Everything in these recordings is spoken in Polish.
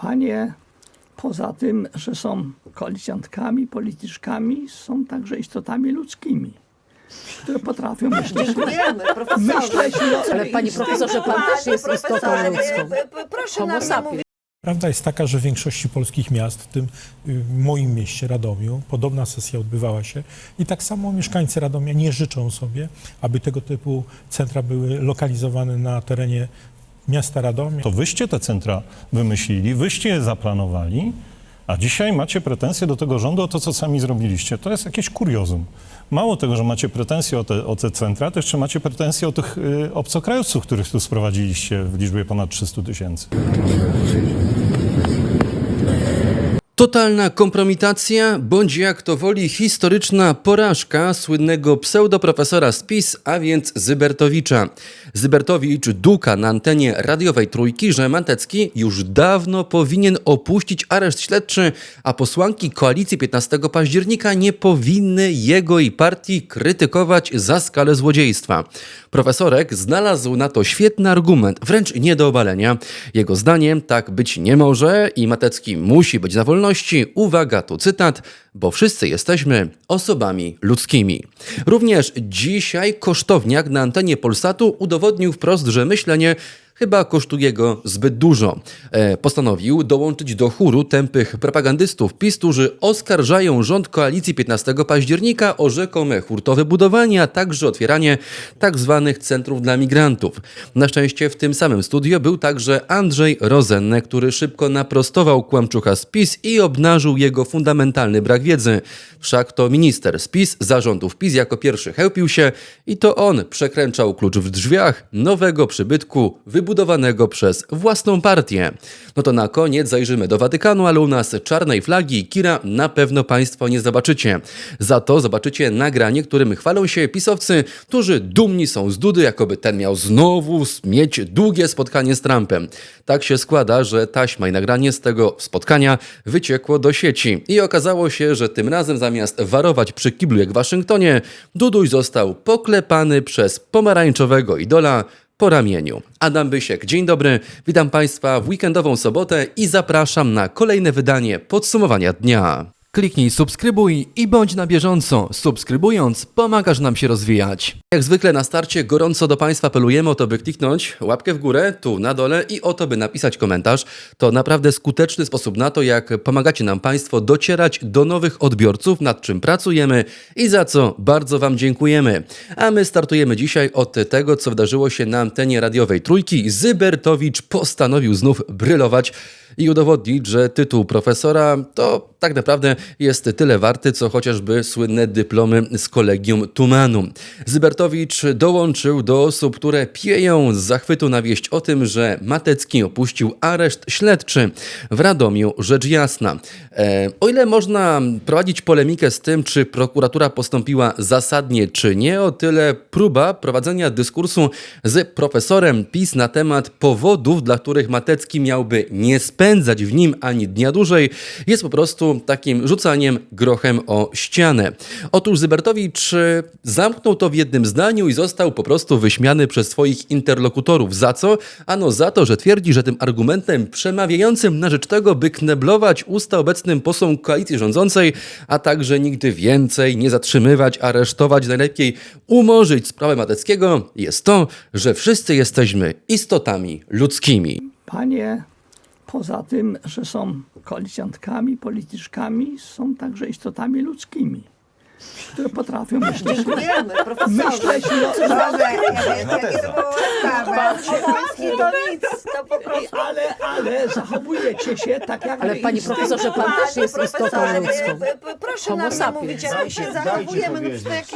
Panie, poza tym, że są koalicjantkami, polityczkami, są także istotami ludzkimi, które potrafią myśleć. Dziękujemy, profesorze. Myśleć no, Ale panie profesorze, pan też jest istotą Profesorze, ludzką. p- Proszę nam. Prawda jest taka, że w większości polskich miast, w tym y, moim mieście Radomiu, podobna sesja odbywała się i tak samo mieszkańcy Radomia nie życzą sobie, aby tego typu centra były lokalizowane na terenie miasta Radomia. To wyście te centra wymyślili, wyście je zaplanowali, a dzisiaj macie pretensje do tego rządu o to, co sami zrobiliście. To jest jakieś kuriozum. Mało tego, że macie pretensje o te, o te centra, to jeszcze macie pretensje o tych y, obcokrajowców, których tu sprowadziliście w liczbie ponad 300 tysięcy. Totalna kompromitacja, bądź jak to woli historyczna porażka słynnego pseudoprofesora z PiS, a więc Zybertowicza. Zybertowicz duka na antenie radiowej trójki, że Mantecki już dawno powinien opuścić areszt śledczy, a posłanki koalicji 15 października nie powinny jego i partii krytykować za skalę złodziejstwa. Profesorek znalazł na to świetny argument, wręcz nie do obalenia. Jego zdaniem tak być nie może i Matecki musi być na Uwaga, tu cytat, bo wszyscy jesteśmy osobami ludzkimi. Również dzisiaj kosztowniak na antenie Polsatu udowodnił wprost, że myślenie chyba kosztuje go zbyt dużo. E, postanowił dołączyć do chóru tępych propagandystów PiS, którzy oskarżają rząd koalicji 15 października o rzekome hurtowe budowanie, a także otwieranie tak zwanych centrów dla migrantów. Na szczęście w tym samym studio był także Andrzej Rozenny, który szybko naprostował kłamczucha z PiS i obnażył jego fundamentalny brak wiedzy. Wszak to minister z PiS, zarządów PiS jako pierwszy chełpił się i to on przekręcał klucz w drzwiach nowego przybytku wybudowanego przez własną partię. No to na koniec zajrzymy do Watykanu, ale u nas czarnej flagi kira na pewno Państwo nie zobaczycie. Za to zobaczycie nagranie, którym chwalą się pisowcy, którzy dumni są z Dudy, jakoby ten miał znowu mieć długie spotkanie z Trumpem. Tak się składa, że taśma i nagranie z tego spotkania wyciekło do sieci i okazało się, że tym razem zamiast warować przy kiblu jak w Waszyngtonie, Duduś został poklepany przez pomarańczowego idola po ramieniu. Adam Bysiek, dzień dobry, witam Państwa w weekendową sobotę i zapraszam na kolejne wydanie podsumowania dnia. Kliknij subskrybuj i bądź na bieżąco. Subskrybując, pomagasz nam się rozwijać. Jak zwykle na starcie gorąco do Państwa apelujemy o to, by kliknąć łapkę w górę, tu na dole i o to, by napisać komentarz. To naprawdę skuteczny sposób na to, jak pomagacie nam Państwo docierać do nowych odbiorców, nad czym pracujemy i za co bardzo Wam dziękujemy. A my startujemy dzisiaj od tego, co wydarzyło się na antenie radiowej Trójki. Zybertowicz postanowił znów brylować i udowodnić, że tytuł profesora to tak naprawdę jest tyle warty, co chociażby słynne dyplomy z kolegium Tumanu. Zybertowicz dołączył do osób, które pieją z zachwytu na wieść o tym, że Matecki opuścił areszt śledczy w Radomiu, rzecz jasna. E, o ile można prowadzić polemikę z tym, czy prokuratura postąpiła zasadnie, czy nie, o tyle próba prowadzenia dyskursu z profesorem PiS na temat powodów, dla których Matecki miałby nie spędzać w nim ani dnia dłużej, jest po prostu takim rzucaniem grochem o ścianę. Otóż Zybertowicz zamknął to w jednym zdaniu i został po prostu wyśmiany przez swoich interlokutorów. Za co? Ano za to, że twierdzi, że tym argumentem przemawiającym na rzecz tego, by kneblować usta obecnym posłom koalicji rządzącej, a także nigdy więcej nie zatrzymywać, aresztować, najlepiej umorzyć sprawę Mateckiego, jest to, że wszyscy jesteśmy istotami ludzkimi. Panie, poza tym, że są koalicjantkami, polityczkami, są także istotami ludzkimi, które potrafią myśleć. Dziękujemy, profesorze. Myśleć no, wiem, jakie to było łaskawe. To nic, to po prostu... ale, ale zachowujecie się tak jak Ale panie profesorze, pan też jest istotą Profesorze, ludzką. p- Proszę Homo nam nie sapiens. mówić, jak my się zachowujemy. No przecież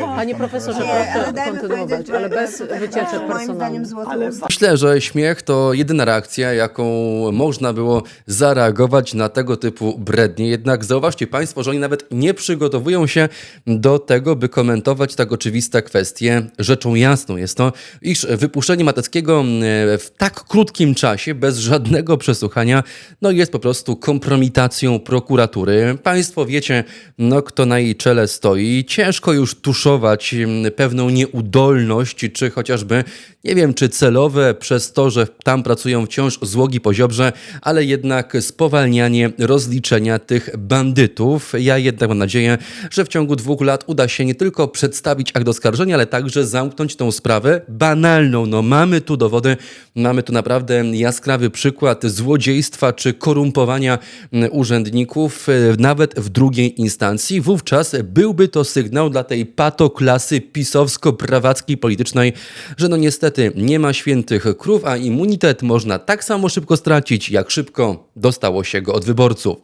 to. Panie profesorze, Nie, ale proszę dajmy kontynuować, powiedzieć, ale bez tutaj wycieczek Moim zdaniem personalnych. złoty Ale. Myślę, że śmiech to jedyna reakcja, jaką można było zareagować na tego typu brednie. Jednak zauważcie Państwo, że oni nawet nie przygotowują się do tego, by komentować tak oczywiste kwestie. Rzeczą jasną jest to, iż wypuszczenie Mateckiego e, w tak krótkim czasie, bez żadnego przesłuchania, no jest po prostu kompromitacją prokuratury. Państwo wiecie, no kto na jej czele stoi. Ciężko już tuszować mm, pewną nieudolność, czy chociażby Nie wiem, czy celowe przez to, że tam pracują wciąż złogi po ziobrze, ale jednak spowalnianie rozliczenia tych bandytów. Ja jednak mam nadzieję, że w ciągu dwóch lat uda się nie tylko przedstawić akt oskarżenia, ale także zamknąć tą sprawę banalną. No mamy tu dowody, mamy tu naprawdę jaskrawy przykład złodziejstwa czy korumpowania urzędników, e, nawet w drugiej instancji. Wówczas byłby to sygnał dla tej patoklasy pisowsko-prawackiej politycznej, że no niestety nie ma świętych krów, a immunitet można tak samo szybko stracić, jak szybko dostało się go od wyborców.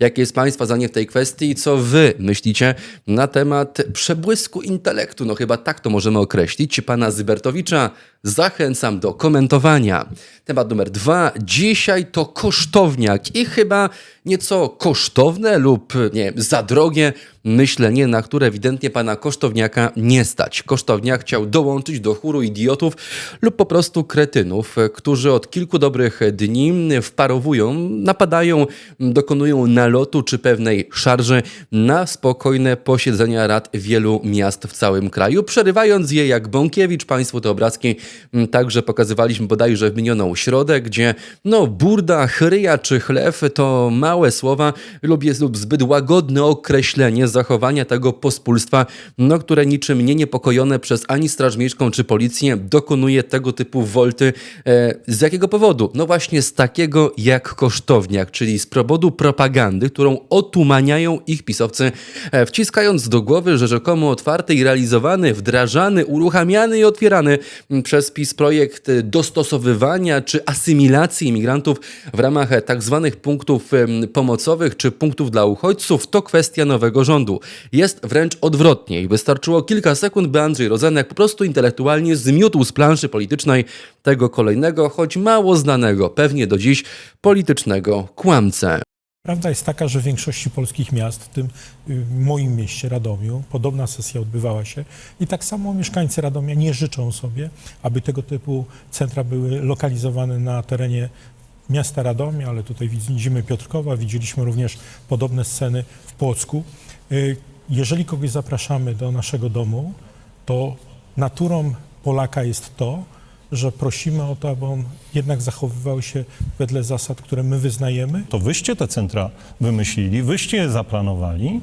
Jakie jest Państwa zdanie w tej kwestii? Co Wy myślicie na temat przebłysku intelektu? No chyba tak to możemy określić. Pana Zybertowicza zachęcam do komentowania. Temat numer dwa. Dzisiaj to kosztowniak i chyba nieco kosztowne lub nie za drogie myślenie, na które ewidentnie pana kosztowniaka nie stać. Kosztowniak chciał dołączyć do chóru idiotów lub po prostu kretynów, którzy od kilku dobrych dni wparowują, napadają, dokonują nalotu czy pewnej szarży na spokojne posiedzenia rad wielu miast w całym kraju, przerywając je jak Bąkiewicz. Państwu te obrazki mm, także pokazywaliśmy bodajże w minioną środę, gdzie no burda, chryja czy chlew to małe słowa lub jest lub zbyt łagodne określenie zachowania tego pospólstwa, no, które niczym nie niepokojone przez ani Straż Miejską czy policję dokonuje tego typu wolty. E, z jakiego powodu? No właśnie z takiego jak kosztowniak, czyli z powodu propagandy, którą otumaniają ich pisowcy, e, wciskając do głowy, że rzekomo otwarty i realizowany, wdrażany, uruchamiany i otwierany przez PiS projekt dostosowywania czy asymilacji imigrantów w ramach tak zwanych punktów pomocowych czy punktów dla uchodźców to kwestia nowego rządu. Jest wręcz odwrotnie i wystarczyło kilka sekund, by Andrzej Rozenek po prostu intelektualnie zmiótł z planszy politycznej tego kolejnego, choć mało znanego, pewnie do dziś, politycznego kłamcę. Prawda jest taka, że w większości polskich miast, w tym y, moim mieście Radomiu, podobna sesja odbywała się i tak samo mieszkańcy Radomia nie życzą sobie, aby tego typu centra były lokalizowane na terenie miasta Radomia, ale tutaj widzimy Piotrkowa, widzieliśmy również podobne sceny w Płocku. Y, Jeżeli kogoś zapraszamy do naszego domu, to naturą Polaka jest to, że prosimy o to, aby on jednak zachowywał się wedle zasad, które my wyznajemy, To wyście te centra wymyślili, wyście je zaplanowali,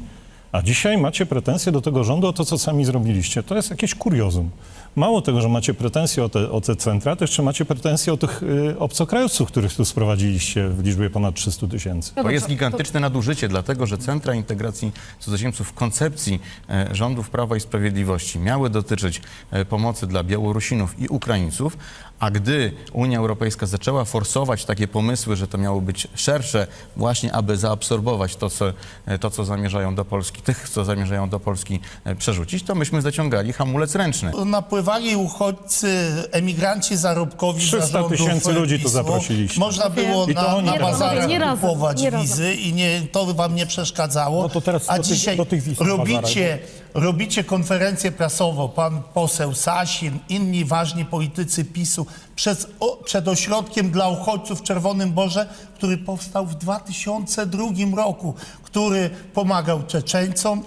a dzisiaj macie pretensje do tego rządu o to, co sami zrobiliście. To jest jakieś kuriozum. Mało tego, że macie pretensje o te, o te centra, to jeszcze macie pretensje o tych y, obcokrajowców, których tu sprowadziliście w liczbie ponad 300 tysięcy. To jest gigantyczne nadużycie, dlatego że centra integracji cudzoziemców w koncepcji e, rządów Prawa i Sprawiedliwości miały dotyczyć e, pomocy dla Białorusinów i Ukraińców, a gdy Unia Europejska zaczęła forsować takie pomysły, że to miało być szersze, właśnie aby zaabsorbować to, co, e, to, co zamierzają do Polski, tych, co zamierzają do Polski e, przerzucić, to myśmy zaciągali hamulec ręczny. Napływali uchodźcy, emigranci zarobkowi 300 zarządów tysięcy ludzi tu PiS-u. zaprosiliście. Można było I to na, oni na bazarach Nie razem, kupować nie razem. wizy i nie, to wam nie przeszkadzało. No to teraz A do tych- dzisiaj do tych wiz na robicie, robicie konferencję prasową, pan poseł Sasin, inni ważni politycy PiSu przed, o, przed ośrodkiem dla uchodźców w Czerwonym Borze, który powstał w 2002 roku, który pomagał Czeczeńcom,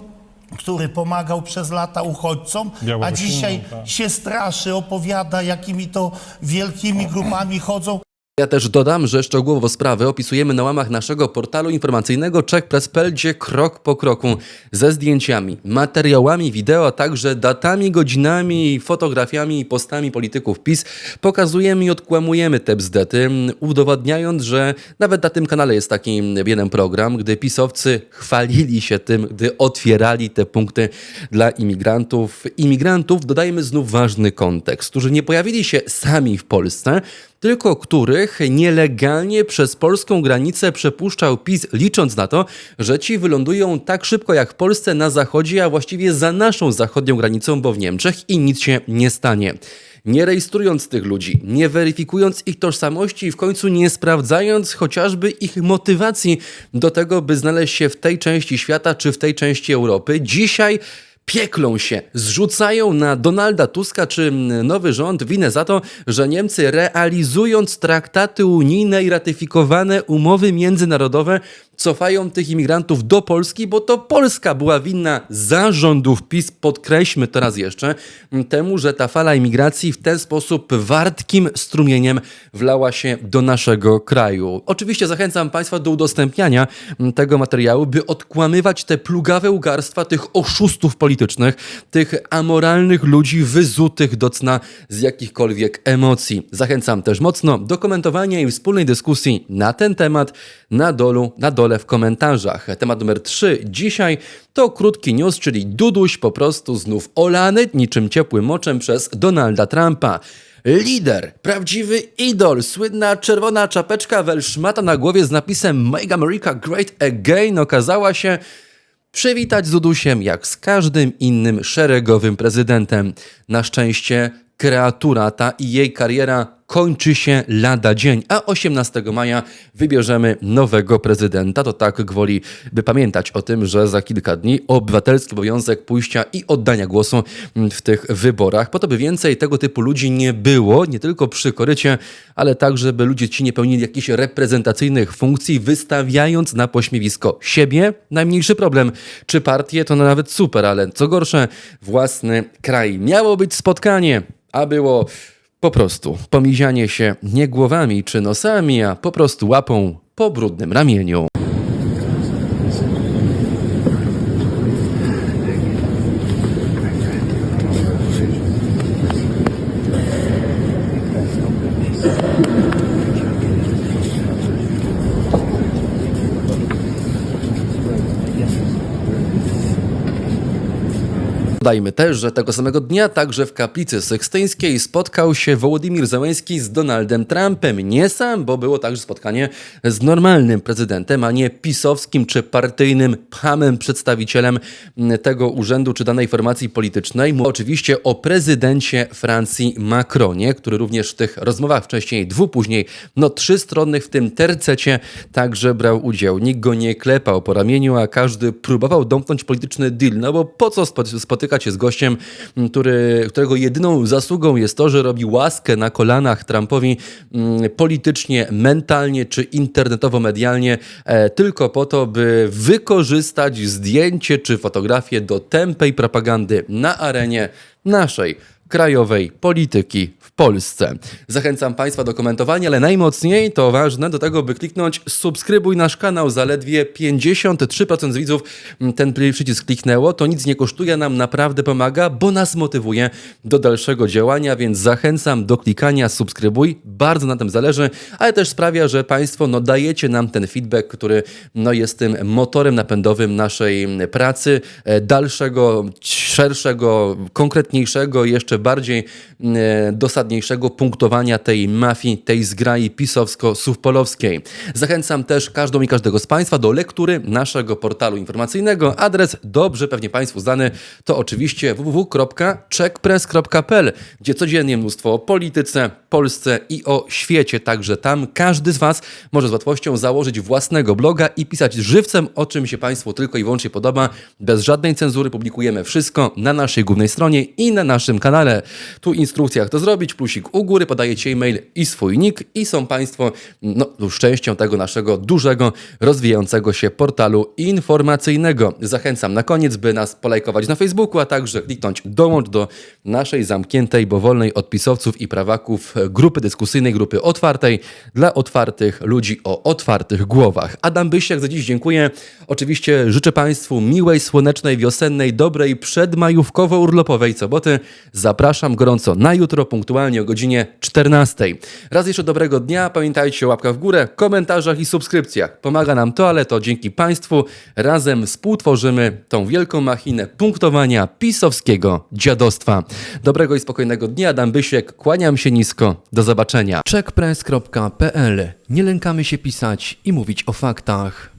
który pomagał przez lata uchodźcom, a dzisiaj tak. się straszy, opowiada, jakimi to wielkimi grupami chodzą. Ja też dodam, że szczegółowo sprawę opisujemy na łamach naszego portalu informacyjnego czechpress.pl, gdzie krok po kroku ze zdjęciami, materiałami wideo, a także datami, godzinami, fotografiami i postami polityków PiS pokazujemy i odkłamujemy te bzdety, udowadniając, że nawet na tym kanale jest taki jeden program, gdy pisowcy chwalili się tym, gdy otwierali te punkty dla imigrantów. Imigrantów, dodajmy znów ważny kontekst, którzy nie pojawili się sami w Polsce, tylko których nielegalnie przez polską granicę przepuszczał PiS, licząc na to, że ci wylądują tak szybko jak w Polsce na zachodzie, a właściwie za naszą zachodnią granicą, bo w Niemczech i nic się nie stanie. Nie rejestrując tych ludzi, nie weryfikując ich tożsamości i w końcu nie sprawdzając chociażby ich motywacji do tego, by znaleźć się w tej części świata czy w tej części Europy, dzisiaj pieklą się, zrzucają na Donalda Tuska czy nowy rząd winę za to, że Niemcy realizując traktaty unijne i ratyfikowane umowy międzynarodowe cofają tych imigrantów do Polski, bo to Polska była winna za rządów PiS, podkreślmy to raz jeszcze, temu, że ta fala imigracji w ten sposób wartkim strumieniem wlała się do naszego kraju. Oczywiście zachęcam Państwa do udostępniania tego materiału, by odkłamywać te plugawe ugarstwa tych oszustów politycznych, tych amoralnych ludzi wyzutych do cna z jakichkolwiek emocji. Zachęcam też mocno do komentowania i wspólnej dyskusji na ten temat na, dolu, na dole w komentarzach. Temat numer 3 dzisiaj to krótki news, czyli Duduś po prostu znów olany niczym ciepłym moczem przez Donalda Trumpa. Lider, prawdziwy idol, słynna czerwona czapeczka welszmata na głowie z napisem Make America Great Again okazała się przywitać z Dudusiem jak z każdym innym szeregowym prezydentem. Na szczęście kreatura ta i jej kariera kończy się lada dzień, a 18 maja wybierzemy nowego prezydenta. To tak gwoli, by pamiętać o tym, że za kilka dni obywatelski obowiązek pójścia i oddania głosu w tych wyborach, po to by więcej tego typu ludzi nie było, nie tylko przy korycie, ale także by ludzie ci nie pełnili jakichś reprezentacyjnych funkcji, wystawiając na pośmiewisko siebie. Najmniejszy problem. Czy partię to nawet super, ale co gorsze, własny kraj. Miało być spotkanie, a było po prostu pomizianie się nie głowami czy nosami, a po prostu łapą po brudnym ramieniu. Dodajmy też, że tego samego dnia także w kaplicy sekstyńskiej spotkał się Wołodymir Zełenski z Donaldem Trumpem. Nie sam, bo było także spotkanie z normalnym prezydentem, a nie pisowskim czy partyjnym pchamem przedstawicielem m, tego urzędu czy danej formacji politycznej. Mówię oczywiście o prezydencie Francji Macronie, który również w tych rozmowach wcześniej, dwu później, no trzystronnych w tym tercecie także brał udział. Nikt go nie klepał po ramieniu, a każdy próbował domknąć polityczny deal, no bo po co spo- spotykać się z gościem, który, którego jedyną zasługą jest to, że robi łaskę na kolanach Trumpowi politycznie, mentalnie czy internetowo-medialnie, e, tylko po to, by wykorzystać zdjęcie czy fotografię do tępej propagandy na arenie naszej krajowej polityki w Polsce. Zachęcam Państwa do komentowania, ale najmocniej to ważne do tego, by kliknąć subskrybuj nasz kanał. Zaledwie 53% z widzów mm, ten przycisk kliknęło. To nic nie kosztuje, nam naprawdę pomaga, bo nas motywuje do dalszego działania, więc zachęcam do klikania subskrybuj. Bardzo na tym zależy, ale też sprawia, że Państwo no, dajecie nam ten feedback, który no, jest tym motorem napędowym naszej pracy, e, dalszego, szerszego, konkretniejszego, jeszcze bardziej e, dosadniejszego punktowania tej mafii, tej zgrai pisowsko-suwpolowskiej. Zachęcam też każdą i każdego z Państwa do lektury naszego portalu informacyjnego. Adres dobrze pewnie Państwu znany to oczywiście www.checkpress.pl, gdzie codziennie mnóstwo o polityce, Polsce i o świecie. Także tam każdy z Was może z łatwością założyć własnego bloga i pisać żywcem, o czym się Państwu tylko i wyłącznie podoba. Bez żadnej cenzury publikujemy wszystko na naszej głównej stronie i na naszym kanale. Tu instrukcja, jak to zrobić, plusik u góry, podajecie e-mail i swój nick i są Państwo no, już częścią tego naszego dużego, rozwijającego się portalu informacyjnego. Zachęcam na koniec, by nas polajkować na Facebooku, a także kliknąć dołącz do naszej zamkniętej, bo wolnej od pisowców i prawaków grupy dyskusyjnej, grupy otwartej dla otwartych ludzi o otwartych głowach. Adam Bysiak za dziś dziękuję. Oczywiście życzę Państwu miłej, słonecznej, wiosennej, dobrej, przedmajówkowo-urlopowej soboty. Zapraszam gorąco na jutro, punktualnie o godzinie 14. Raz jeszcze dobrego dnia. Pamiętajcie o łapkach w górę, komentarzach i subskrypcjach. Pomaga nam to, ale to dzięki Państwu razem współtworzymy tą wielką machinę punktowania pisowskiego dziadostwa. Dobrego i spokojnego dnia. Adam Bysiek, kłaniam się nisko. Do zobaczenia. Checkpress.pl Nie lękamy się pisać i mówić o faktach.